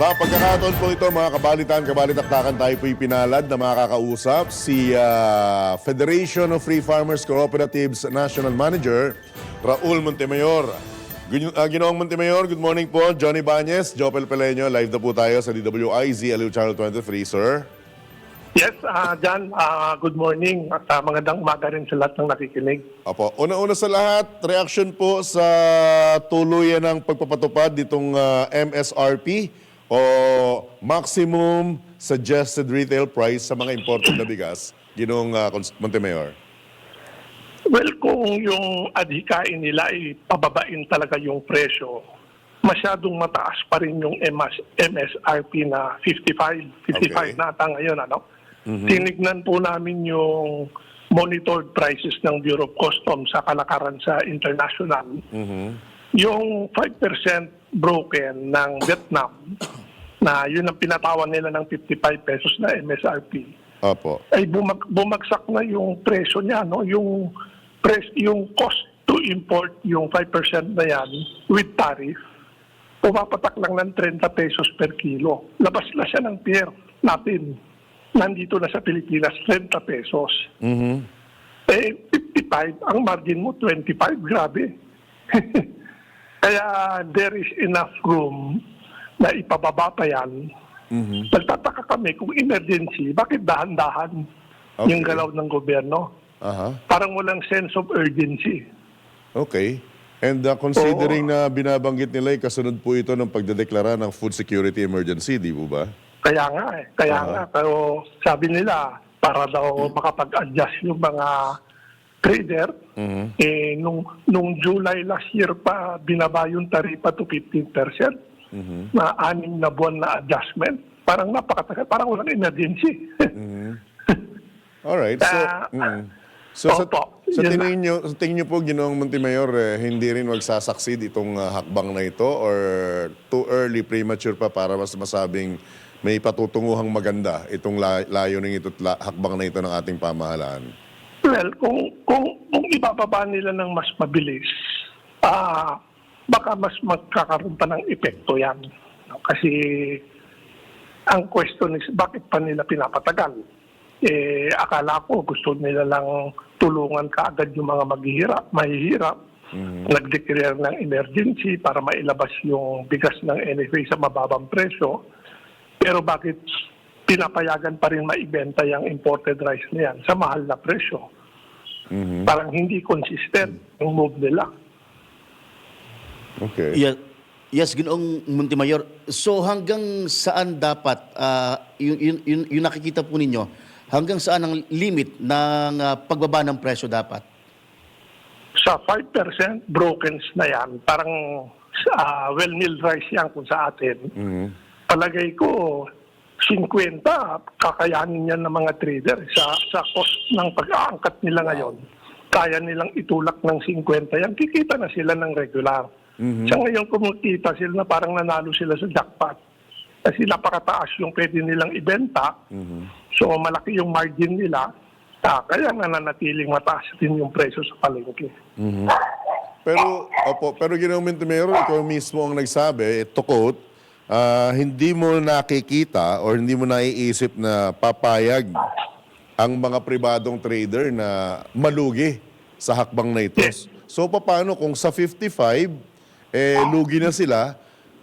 Sa pagkakataon po ito, mga kabalitan, kabalitaktakan tayo po pinalad na makakausap si ah, Federation of Free Farmers Cooperatives National Manager, Raul Montemayor. Gun- ah, Ginoong Montemayor, good morning po. Johnny Banyes, Jopel Peleño, live na po tayo sa DWIZ, Aliw Channel 23, sir. Yes, ah John, ah, good morning at uh, magandang umaga rin sa lahat ng nakikinig. Apo, una-una sa lahat, reaction po sa tuluyan ng pagpapatupad ditong ah, MSRP o Maximum Suggested Retail Price sa mga imported na bigas, Ginong uh, Montemayor. Well, kung yung adhikain nila ay pababain talaga yung presyo, masyadong mataas pa rin yung MS, MSRP na 55, 55 Okay. na ata ngayon. Ano? Tinignan po namin yung monitored prices ng Bureau of Customs sa kalakaran sa international. Yung 5% broken ng Vietnam, na yun ang pinatawan nila ng 55 pesos na MSRP, Apo. ay bumag, bumagsak na yung presyo niya, no? Yung pres yung cost to import yung 5% na yan with tariff, pumapatak lang ng 30 pesos per kilo. Labas na siya ng pier natin. Nandito na sa Pilipinas, 30 pesos. Mhm. Eh, 55, ang margin mo, 25, grabe. Kaya there is enough room na ipababa pa yan. Mhm. Nagtataka kami kung emergency, bakit dahan-dahan Okay. yung galaw ng gobyerno? Aha. Parang walang sense of urgency. Okay. And uh, considering na binabanggit nila, ay kasunod po ito ng pagdedeklara ng food security emergency, di po ba? Kaya nga eh, kaya Ah. nga. Pero sabi nila, para daw makapag-adjust yung mga trader, Mhm. eh, nung, nung July last year pa, binaba yung taripa to 15%. Mhm. Na anim na buwan na adjustment. Parang napakatagal, parang walang emergency. Alright. So, Ah, mm. so sa, sa tingin nyo, sa tingin nyo po, Ginoong Montemayor, eh, hindi rin magsasucceed itong ah, hakbang na ito or too early, premature pa para mas masabing may patutunguhang maganda itong la- layunin ito, at la- hakbang na ito ng ating pamahalaan? Well, kung kung kung ibababa nila ng mas mabilis, ah baka mas magkakaroon pa ng epekto 'yan. Kasi ang question is bakit pa nila pinapatagal? Eh akala ko gusto nila lang tulungan kaagad yung mga maghihirap, mahihirap. Nag-declare ng emergency para mailabas yung bigas ng NFA sa mababang presyo. Pero bakit pinapayagan pa rin maibenta yung imported rice na yan sa mahal na presyo? Mhm. Parang hindi consistent yung move nila. Okay. Yes, yes Ginoong Montemayor. So hanggang saan dapat ah, yung, yung, yung, yung nakikita po ninyo, hanggang saan ang limit ng ah, pagbaba ng presyo dapat? Sa 5% brokens na yan, parang ah, well-milled rice yan kung sa atin. Mhm. Palagay ko, 50, kakayanin yan ng mga trader sa, sa cost ng pag-aangkat nila ngayon. Kaya nilang itulak ng 50 yan, kikita na sila ng regular. Sa ngayon, kumikita sila na parang nanalo sila sa jackpot. Kasi napakataas yung pwede nilang ibenta. So malaki yung margin nila. Ah, kaya nananatiling mataas din yung presyo sa palengke. Pero, opo, pero Ginoong Montemayor, ikaw mismo ang nagsabi, to quote, ah, hindi mo nakikita or hindi mo naiisip na papayag ang mga pribadong trader na malugi sa hakbang na ito. Yes. So, paano kung sa 55, eh, lugi na sila,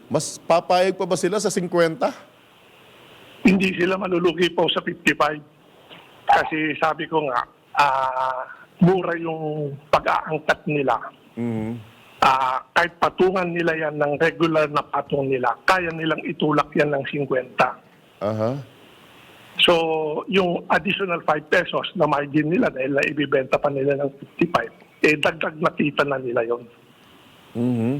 mas papayag pa ba sila sa 50? Hindi sila malulugi po sa 55. Kasi sabi ko nga, ah, mura yung pag-aangkat nila. Mhm. Ah, kahit patungan nila yan ng regular na patong nila, kaya nilang itulak yan ng 50. Aha. So, yung additional 5 pesos na margin nila dahil na ibibenta pa nila ng 55, eh dagdag na kita na nila yon. Mhm.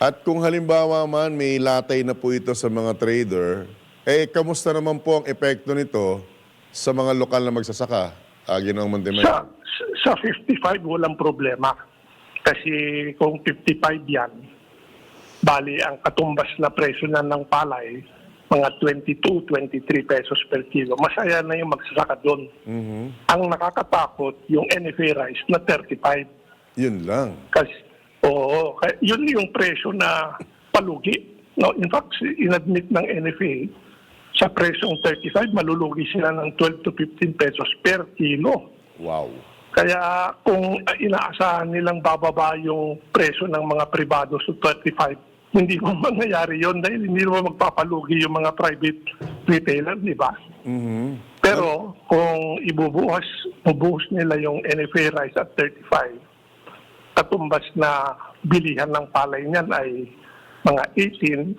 At kung halimbawa man may latay na po ito sa mga trader, eh kamusta naman po ang epekto nito sa mga lokal na magsasaka? Ah, Ginoong Montemayor. Sa, sa 55, walang problema. Kasi kung 55 yan, bali ang katumbas na presyo na ng palay, mga 22, 23 pesos per kilo. Masaya na yung magsasaka doon. Mhm. Ang nakakatakot, yung NFA rice na 35. Yun lang. Kasi, oo, yun yung presyo na palugi No, in fact, inadmit ng NFA sa presyong 35, malulugi sila ng 12 to 15 pesos per kilo. Wow. Kaya kung inaasahan nilang bababa yung presyo ng mga privado sa 35, hindi mo mangyayari yon dahil hindi mo magpapalugi yung mga private retailer, di ba? Mhm. Pero kung ibubuhas, bubuhos nila yung NFA rice at 35, katumbas na bilihan ng palay niyan ay mga 18,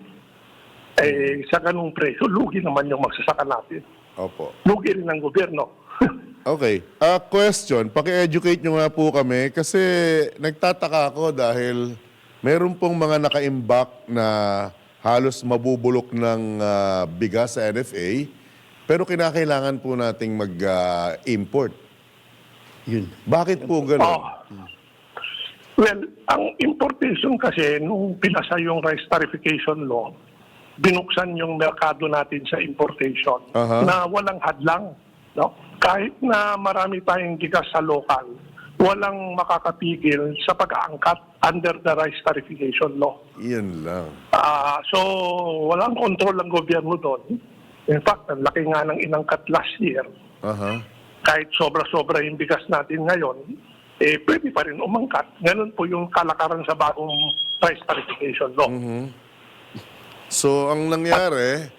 eh sa ganung presyo, lugi naman yung magsasaka natin. Opo. Lugi rin ng gobyerno. Okay. Ah, question, paki-educate nyo nga po kami kasi nagtataka ako dahil meron pong mga nakaimbak na halos mabubulok ng ah, bigas sa NFA pero kinakailangan po nating mag-import. Yun. Bakit po Oh. gano'n? Well, ang importation kasi, nung pinasa yung rice tarification law, binuksan yung merkado natin sa importation Aha. na walang hadlang. No? Kahit na marami tayong gigas sa local, walang makakapigil sa pag-aangkat under the rice tarification law. Iyan lang. Ah, so, walang control ng gobyerno doon. In fact, ang laki nga ng inangkat last year. Aha. Kahit sobra-sobra yung bigas natin ngayon, eh, pwede pa rin umangkat. Ganun po yung kalakaran sa bagong price tarification law. So, ang nangyari,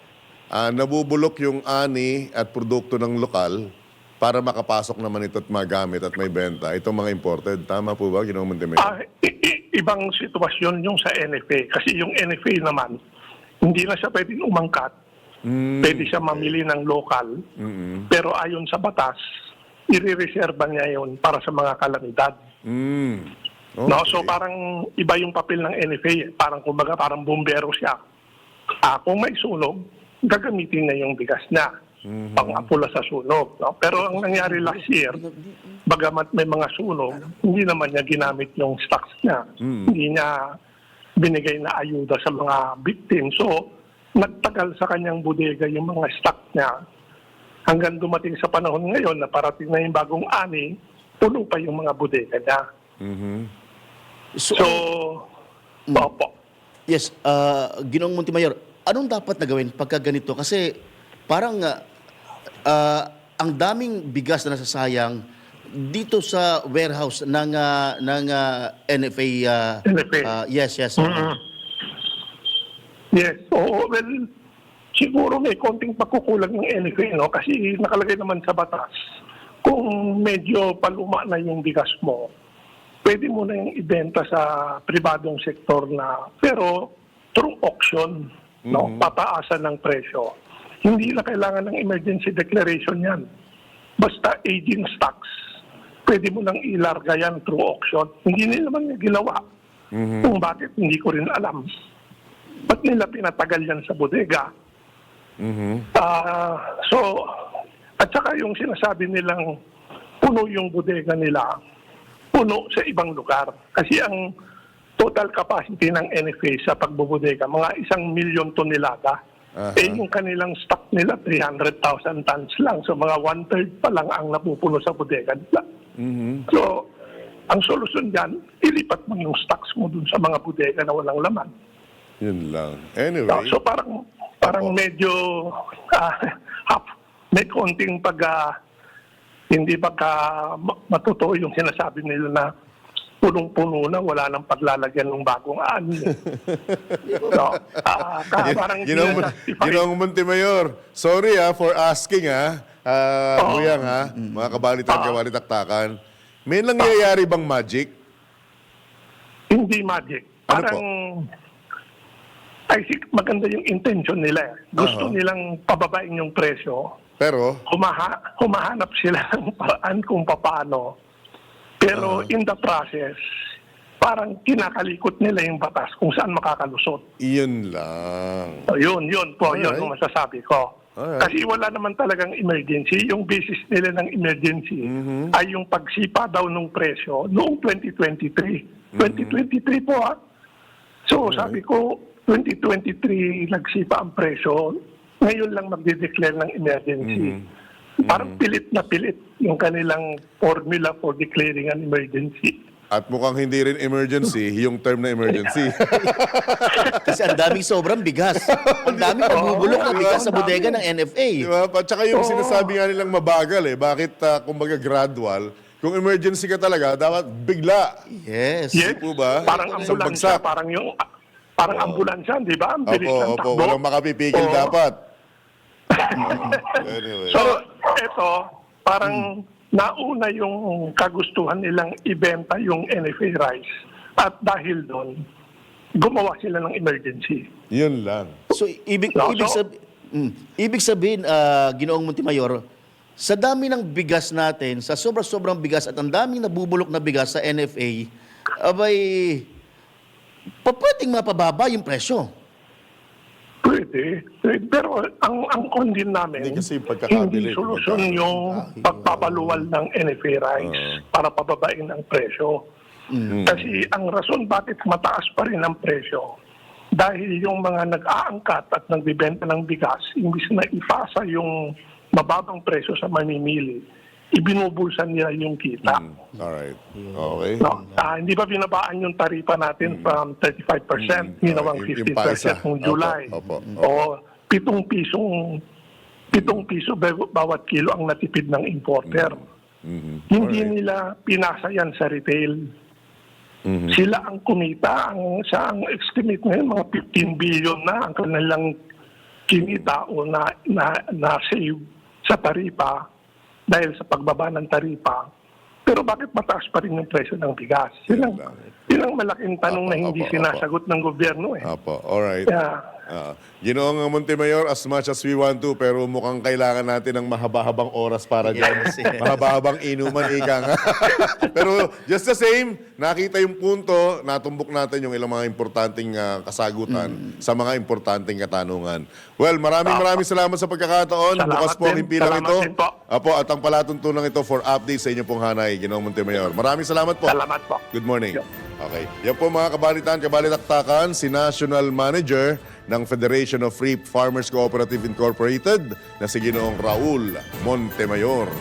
ah, nabubulok yung ani at produkto ng lokal para makapasok naman ito at magamit at may benta. Itong mga imported. Tama po ba, Ginoong Montemay? I- i- ibang sitwasyon yung sa NFA. Kasi yung NFA naman, hindi na siya pwedeng umangkat. Mm, Pwede siya mamili ng local. mm, Pero ayon sa batas, irireserba niya yun para sa mga kalamidad. mm. No, so Okay. parang iba yung papel ng NFA, parang kumbaga parang bumbero siya. Ah, kung may sunog, gagamitin na yung bigas niya pang-apula sa sunog. No? Pero ang nangyari last year, bagamat may mga sunog, hindi naman niya ginamit yung stocks niya. Hindi niya binigay na ayuda sa mga victim. So, nagtagal sa kanyang bodega yung mga stock niya hanggang dumating sa panahon ngayon na parating na yung bagong ani, puno pa yung mga bodega niya. Mhm. So, So, opo. yes, ah, Ginoong Montimayor, anong dapat na gawin pagka ganito? Kasi parang ah, ah, ang daming bigas na nasasayang dito sa warehouse ng ah, ng ah, NFA. ah, NFA. ah, yes, yes. Yes. Oo, well, siguro may konting pagkukulang ng NFA, no? Kasi nakalagay naman sa batas, kung medyo paluma na yung bigas mo, pwede mo na yung ibenta sa pribadong sektor na, pero through auction, no? Pataasan ng presyo. Hindi na kailangan ng emergency declaration yan. Basta aging stocks, pwede mo nang ilarga yan through auction. Hindi nila naman ginawa. Kung bakit, hindi ko rin alam. Ba't nila pinatagal yan sa bodega? Mhm. Ah, so, at saka yung sinasabi nilang puno yung bodega nila, puno sa ibang lugar. Kasi ang total capacity ng NFA sa pagbubodega, mga isang milyon tonelada. Aha. Eh, yung kanilang stock nila, 300,000 tons lang. So, mga one-third pa lang ang napupuno sa bodega nila. Mhm. So, ang solusyon dyan, ilipat mo yung stocks mo dun sa mga bodega na walang laman. Yun lang. No, Anyway. so parang parang medyo ah, half, may konting pag ah, hindi pagka ma- matotoo yung sinasabi nila na punong-puno na wala nang paglalagyan ng bagong ani. no, ah, ka- parang justify. Ginoong Montemayor, sorry ah for asking ah. Ah, Oo. Buyang ah, mga kabalitan, Oo. kabalitaktakan. May nangyayari bang magic? Hindi magic. Ano Parang I think maganda yung intention nila. eh. Gusto Aha. nilang pababain yung presyo. Pero, humaha, humahanap sila ng paraan kung paano. Pero in the process, parang kinakalikot nila yung batas kung saan makakalusot. iyon lang. So, yun, yun po, yun Alright. ang masasabi ko. Alright. Kasi wala naman talagang emergency. Yung basis nila ng emergency Mm-hmm. ay yung pagsipa daw ng presyo noong 2023. Mm-hmm. 2023 po ah. So sabi ko, 2023 nagsipa ang presyo. Ngayon lang magde-declare ng emergency. Mm-hmm. Parang pilit na pilit yung kanilang formula for declaring an emergency. At mukhang hindi rin emergency yung term na emergency. Kasi ang daming sobrang bigas. Ang daming nabubulok na bigas sa bodega ng NFA. Di ba? At saka yung sinasabi nga nilang mabagal eh. Bakit, ah, kumbaga, gradual? Kung emergency ka talaga, dapat bigla. Yes. Yes. po ba? Parang Isang ambulansya, bagsak. parang yung parang ambulansya, di ba? Ang bilis Opo, ng opo. takbo. Walang makapipigil Oo. dapat. anyway. So, eto, parang nauna yung kagustuhan nilang ibenta yung NFA rice. At dahil doon, gumawa sila ng emergency. Yun lang. So ibig No, ibig so- sabi, mm, ibig sabihin ah, Ginoong Montimayor, sa dami ng bigas natin, sa sobra-sobrang bigas at ang daming nabubulok na bigas sa NFA, abay pa pwedeng mapababa yung presyo. Pwede. Pwede. Pero ang ang con din namin, Hindi kasi hindi solusyon yung pagpapaluwal ng NFA rice para pababain ang presyo. Kasi ang rason bakit mataas pa rin ang presyo, dahil yung mga nag-aangkat at nagbibenta ng bigas, imbis na ipasa yung mababang presyo sa mamimili, ibinubulsan nila yung kita. Mm. Alright. Okay. No, ah, hindi ba binabaan yung taripa natin from 35%, Mm. ginawang yung- yung paisa. 15% noong July. Opo, opo, O pitong pisong pitong piso baw- bawat kilo ang natipid ng importer. Mhm. Hindi Alright. nila pinasa yan sa retail. Mhm. Sila ang kumita, ang, sa ang estimate ngayon, mga 15 billion na ang kanilang kinita o na, na, na save sa taripa dahil sa pagbaba ng taripa. Pero bakit mataas pa rin yung presyo ng bigas? Yun ang, yun ang malaking tanong na Apo, hindi apo, apo. sinasagot ng gobyerno eh. Apo, alright. Kaya, Ah, Ginoong Montemayor, as much as we want to, pero mukhang kailangan natin ng mahaba-habang oras para dyan. Yes, yes. Mahaba-habang inuman, ika nga. pero just the same, nakita yung punto, natumbok natin yung ilang mga importanteng ah, kasagutan sa mga importanteng katanungan. Well, maraming maraming salamat sa pagkakataon. Salamat Bukas po ang himpilang ito. po. Apo, at ang palatuntunan ito for updates sa inyo pong hanay, Ginoong Montemayor. Maraming salamat po. salamat po. Good morning. Okay. Yan po mga kabalitan, kabalitaktakan, si National Manager ng Federation of Free Farmers Cooperative Incorporated na si Ginoong Raul Montemayor.